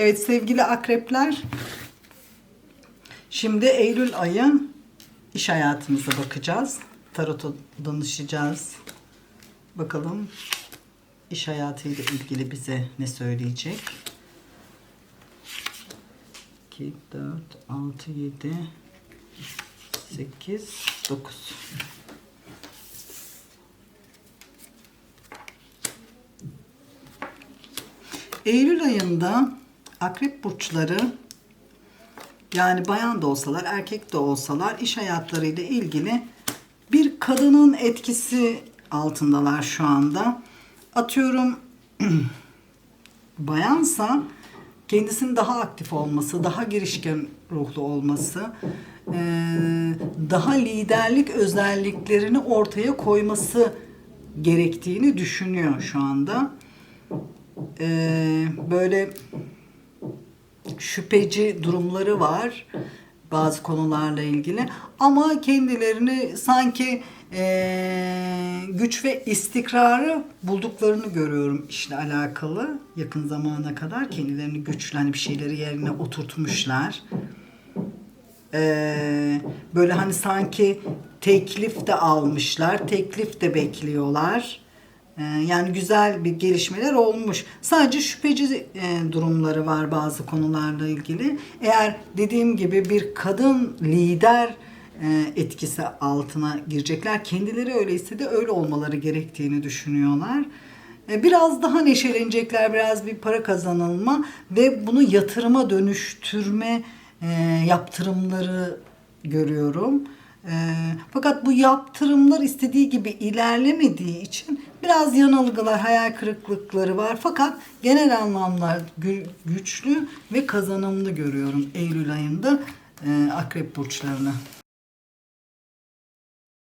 Evet sevgili akrepler. Şimdi Eylül ayı iş hayatımıza bakacağız. Tarot'a danışacağız. Bakalım iş hayatıyla ilgili bize ne söyleyecek. 2, 4, 6, 7, 8, 9. Eylül ayında akrep burçları yani bayan da olsalar erkek de olsalar iş hayatlarıyla ilgili bir kadının etkisi altındalar şu anda. Atıyorum bayansa kendisinin daha aktif olması, daha girişken ruhlu olması, daha liderlik özelliklerini ortaya koyması gerektiğini düşünüyor şu anda. Böyle şüpheci durumları var bazı konularla ilgili ama kendilerini sanki eee, güç ve istikrarı bulduklarını görüyorum işle alakalı yakın zamana kadar kendilerini güçlü hani bir şeyleri yerine oturtmuşlar. Eee, böyle hani sanki teklif de almışlar, teklif de bekliyorlar. Ee, Yani güzel bir gelişmeler olmuş. Sadece şüpheci e, durumları var bazı konularla ilgili. Eğer dediğim gibi bir kadın lider e, etkisi altına girecekler. Kendileri öyleyse de öyle olmaları gerektiğini düşünüyorlar. E, Biraz daha neşelenecekler, biraz bir para kazanılma ve bunu yatırıma dönüştürme yaptırımları görüyorum. Fakat bu yaptırımlar istediği gibi ilerlemediği için biraz yanılgılar, hayal kırıklıkları var. Fakat genel anlamda gü- güçlü ve kazanımlı görüyorum Eylül ayında e, akrep burçlarını.